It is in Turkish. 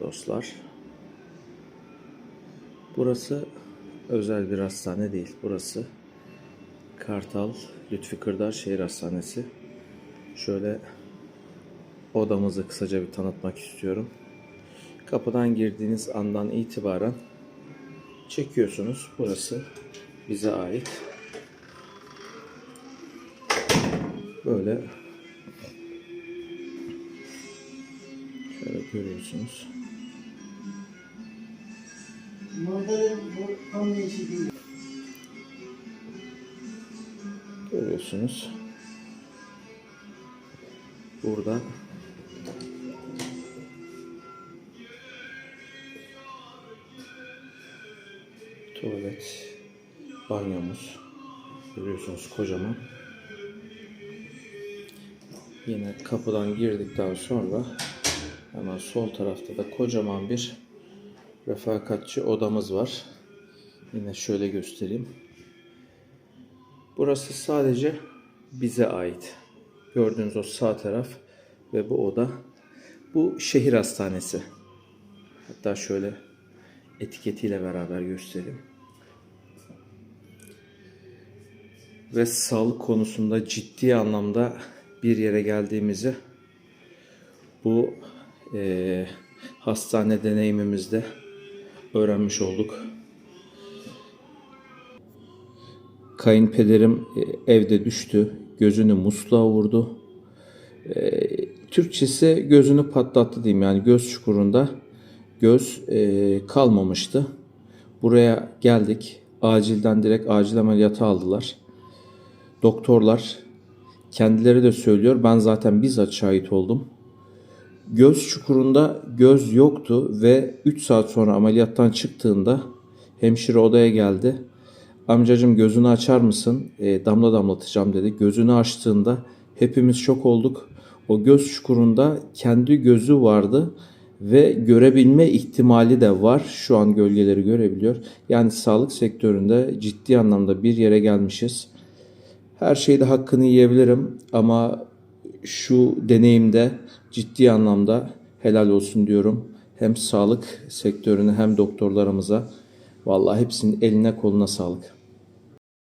dostlar. Burası özel bir hastane değil. Burası Kartal Lütfi Kırdar Şehir Hastanesi. Şöyle odamızı kısaca bir tanıtmak istiyorum. Kapıdan girdiğiniz andan itibaren çekiyorsunuz. Burası bize ait. Böyle şöyle görüyorsunuz. Görüyorsunuz. Burada tuvalet, banyomuz. Görüyorsunuz kocaman. Yine kapıdan girdikten sonra hemen sol tarafta da kocaman bir refakatçi odamız var. Yine şöyle göstereyim. Burası sadece bize ait. Gördüğünüz o sağ taraf ve bu oda. Bu şehir hastanesi. Hatta şöyle etiketiyle beraber göstereyim. Ve sağlık konusunda ciddi anlamda bir yere geldiğimizi bu eee, hastane deneyimimizde öğrenmiş olduk. Kayınpederim e, evde düştü. Gözünü musluğa vurdu. E, Türkçesi gözünü patlattı diyeyim. Yani göz çukurunda göz e, kalmamıştı. Buraya geldik. Acilden direkt acil ameliyata aldılar. Doktorlar kendileri de söylüyor. Ben zaten bizzat şahit oldum. Göz çukurunda göz yoktu ve 3 saat sonra ameliyattan çıktığında hemşire odaya geldi. Amcacım gözünü açar mısın? E, damla damlatacağım dedi. Gözünü açtığında hepimiz şok olduk. O göz çukurunda kendi gözü vardı ve görebilme ihtimali de var. Şu an gölgeleri görebiliyor. Yani sağlık sektöründe ciddi anlamda bir yere gelmişiz. Her şeyde hakkını yiyebilirim ama şu deneyimde ciddi anlamda helal olsun diyorum. Hem sağlık sektörüne hem doktorlarımıza. Vallahi hepsinin eline koluna sağlık.